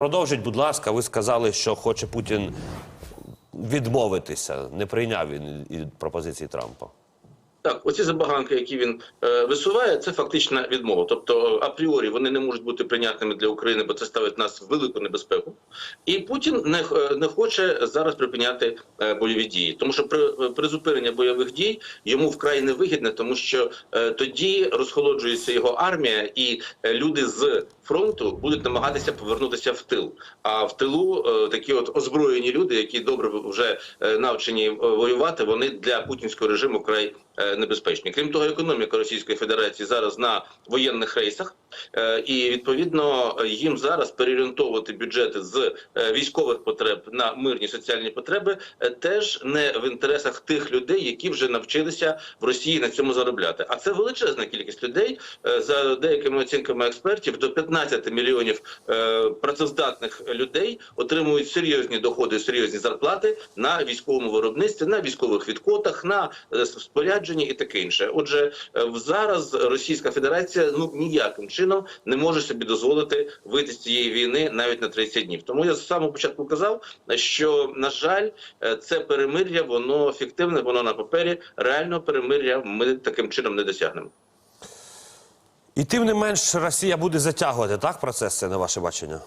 Продовжіть, будь ласка, ви сказали, що хоче Путін відмовитися. Не прийняв він і пропозиції Трампа. Так, оці забаганки, які він е, висуває, це фактична відмова. Тобто, е, апріорі вони не можуть бути прийнятними для України, бо це ставить нас в велику небезпеку. І Путін не, е, не хоче зараз припиняти е, бойові дії, тому що при е, призупинення бойових дій йому вкрай невигідне, тому що е, тоді розхолоджується його армія, і люди з фронту будуть намагатися повернутися в тил. А в тилу е, такі от озброєні люди, які добре вже е, навчені е, воювати, вони для путінського режиму вкрай е, небезпечні. Крім того, економіка Російської Федерації зараз на воєнних рейсах, і відповідно їм зараз переорієнтовувати бюджети з військових потреб на мирні соціальні потреби теж не в інтересах тих людей, які вже навчилися в Росії на цьому заробляти. А це величезна кількість людей за деякими оцінками експертів до 15 мільйонів е, працездатних людей отримують серйозні доходи, серйозні зарплати на військовому виробництві, на військових відкотах, на е, спорядженні і таке інше. Отже, е, зараз Російська Федерація ну ніяким чином не може собі дозволити вийти з цієї війни навіть на 30 днів. Тому я з самого початку казав, що на жаль, е, це перемир'я, воно фіктивне, воно на папері. Реального перемир'я ми таким чином не досягнемо. І тим не менш Росія буде затягувати так процес це на ваше бачення.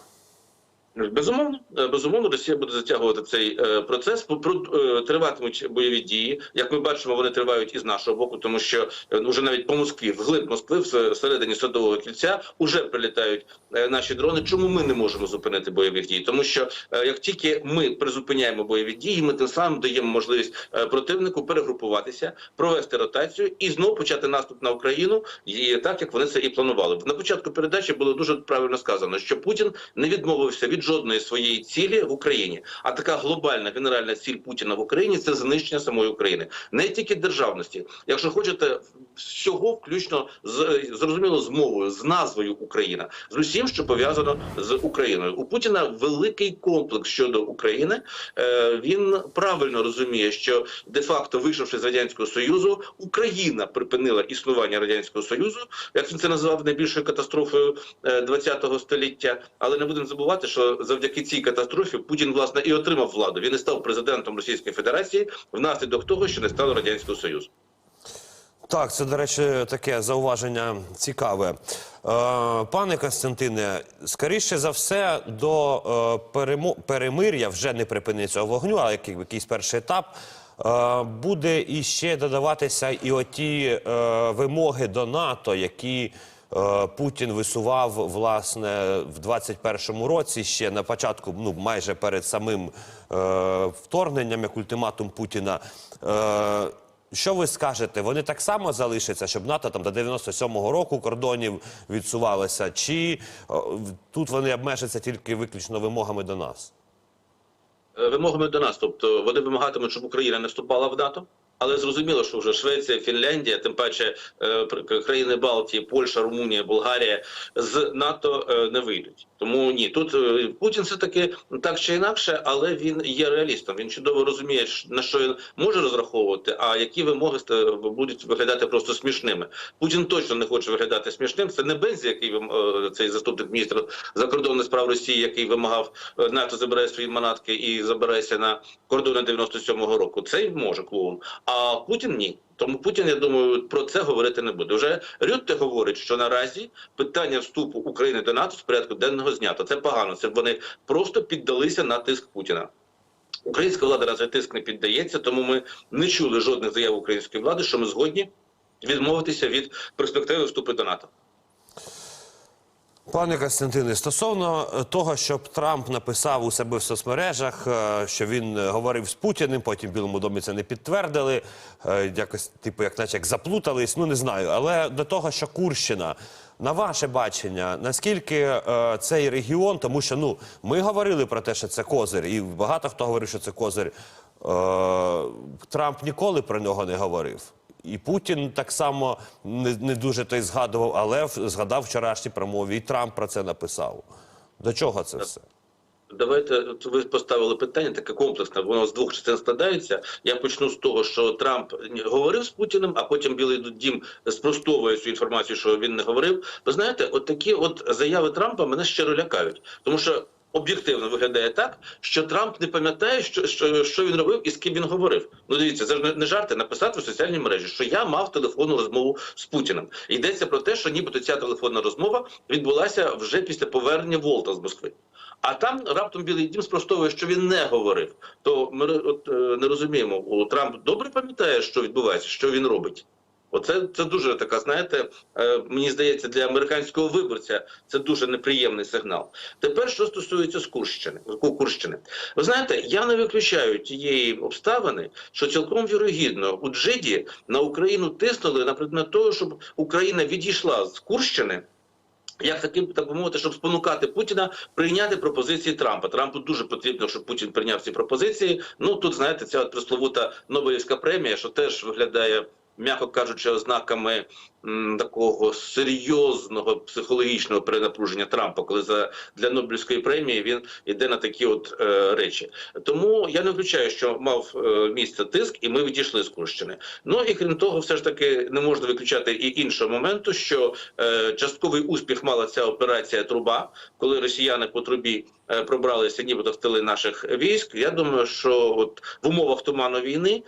Безумовно, е, безумовно, Росія буде затягувати цей е, процес. Про- про- е, триватимуть бойові дії. Як ми бачимо, вони тривають і з нашого боку, тому що е, вже навіть по Москві, вглиб Москви, в середині садового кільця, уже прилітають наші дрони. Чому ми не можемо зупинити бойових дій? Тому що як тільки ми призупиняємо бойові дії, ми тим самим даємо можливість противнику перегрупуватися, провести ротацію і знову почати наступ на Україну, і так як вони це і планували. На початку передачі було дуже правильно сказано, що Путін не відмовився від жодної своєї цілі в Україні. А така глобальна генеральна ціль Путіна в Україні це знищення самої України, не тільки державності. Якщо хочете всього, включно з зрозуміло з мовою, з назвою Україна, з усім, що пов'язано з Україною. У Путіна великий комплекс щодо України. Е, він правильно розуміє, що де-факто вийшовши з радянського союзу, Україна припинила існування радянського союзу, як він це назвав найбільшою катастрофою е, ХХ століття. Але не будемо забувати, що завдяки цій катастрофі Путін власне і отримав владу. Він і став президентом Російської Федерації внаслідок того, що не стало радянського союзу. Так, це, до речі, таке зауваження цікаве. Е, пане Костянтине, скоріше за все, до е, перемир'я вже не припиниться вогню, а як, якийсь перший етап. Е, буде іще додаватися і оті е, вимоги до НАТО, які Путін висував власне в 21-му році, ще на початку, ну майже перед самим вторгненням, як ультиматум Путіна. Що ви скажете? Вони так само залишаться, щоб НАТО там до 97-го року кордонів відсувалося, чи тут вони обмежаться тільки виключно вимогами до нас? Е, вимогами до нас. Тобто вони вимагатимуть, щоб Україна не вступала в НАТО. Але зрозуміло, що вже Швеція, Фінляндія, тим паче е, країни Балтії, Польща, Румунія, Болгарія з НАТО е, не вийдуть. Тому ні, тут е, Путін все таки так чи інакше, але він є реалістом. Він чудово розуміє, на що він може розраховувати, а які вимоги будуть виглядати просто смішними. Путін точно не хоче виглядати смішним. Це не Бензі, який цей заступник міністра закордонних справ Росії, який вимагав НАТО забирає свої манатки і забирається на кордони 97-го року. Цей може клоун. А Путін ні. Тому Путін, я думаю, про це говорити не буде. Вже Рютте говорить, що наразі питання вступу України до НАТО з порядку денного знято. Це погано. Це вони просто піддалися на тиск Путіна. Українська влада на тиск не піддається, тому ми не чули жодних заяв української влади, що ми згодні відмовитися від перспективи вступу до НАТО. Пане Костянтине, стосовно е, того, щоб Трамп написав у себе в соцмережах, е, що він е, говорив з Путіним, потім в Білому домі це не підтвердили, якось, типу, як наче як заплутались, ну не знаю. Але до того, що Курщина, на ваше бачення, наскільки цей регіон, тому що ну ми говорили про те, що це козир, і багато хто говорив, що це козир. Трамп ніколи про нього не говорив. І Путін так само не, не дуже той згадував, але згадав вчорашній промові, і Трамп про це написав. До чого це все? Давайте ви поставили питання таке комплексне. Воно з двох частин складається. Я почну з того, що Трамп говорив з Путіним, а потім Білий Дім спростовує цю інформацію, що він не говорив. Ви знаєте, от такі от заяви Трампа мене щиро лякають, тому що об'єктивно виглядає так, що Трамп не пам'ятає, що, що, що він робив і з ким він говорив. Ну дивіться, це ж не, жарти написати в соціальній мережі, що я мав телефонну розмову з Путіним. Йдеться про те, що нібито ця телефонна розмова відбулася вже після повернення Волта з Москви. А там раптом Білий Дім спростовує, що він не говорив. То ми от, е, не розуміємо, Трамп добре пам'ятає, що відбувається, що він робить. Оце це дуже така, знаєте, е, мені здається, для американського виборця це дуже неприємний сигнал. Тепер, що стосується Курщини, Курщини, ви знаєте, я не виключаю тієї обставини, що цілком вірогідно у Джиді на Україну тиснули на предмет того, щоб Україна відійшла з Курщини. Як таким так би мовити, щоб спонукати Путіна прийняти пропозиції Трампа. Трампу дуже потрібно, щоб Путін прийняв ці пропозиції. Ну тут знаєте, ця от пресловута Нобелівська премія, що теж виглядає, м'яко кажучи, ознаками такого серйозного психологічного перенапруження Трампа, коли за для Нобелівської премії він йде на такі от е, речі. Тому я не виключаю, що мав е, місце тиск, і ми відійшли з Курщини. Ну і крім того, все ж таки не можна виключати і іншого моменту, що е, частковий успіх мала ця операція Труба, коли росіяни по трубі е, пробралися нібито в тили наших військ. Я думаю, що от в умовах туману війни